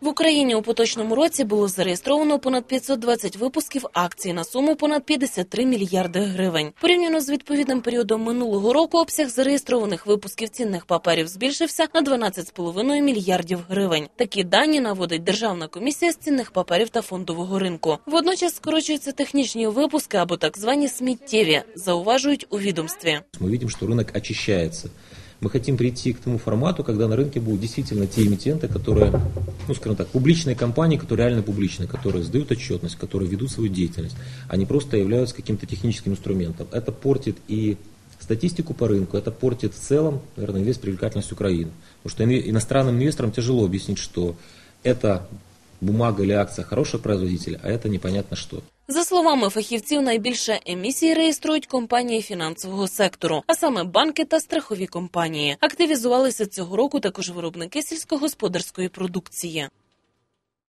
В Україні у поточному році було зареєстровано понад 520 випусків акцій на суму понад 53 мільярди гривень. Порівняно з відповідним періодом минулого року обсяг зареєстрованих випусків цінних паперів збільшився на 12,5 мільярдів гривень. Такі дані наводить Державна комісія з цінних паперів та фондового ринку. Водночас скорочуються технічні випуски або так звані сміттєві, зауважують у відомстві. Мы видим, что рынок очищается. Мы хотим прийти к тому формату, когда на рынке будут действительно те эмитенты, которые, ну, скажем так, публичные компании, которые реально публичные, которые сдают отчетность, которые ведут свою деятельность, не просто являются каким-то техническим инструментом. Это портит и статистику по рынку, это портит в целом, наверное, весь привлекательность Украины. Потому что ино- иностранным инвесторам тяжело объяснить, что это бумага или акция хорошего производителя, а это непонятно что. За словами фахівців, найбільше емісії реєструють компанії фінансового сектору, а саме банки та страхові компанії. Активізувалися цього року також виробники сільськогосподарської продукції.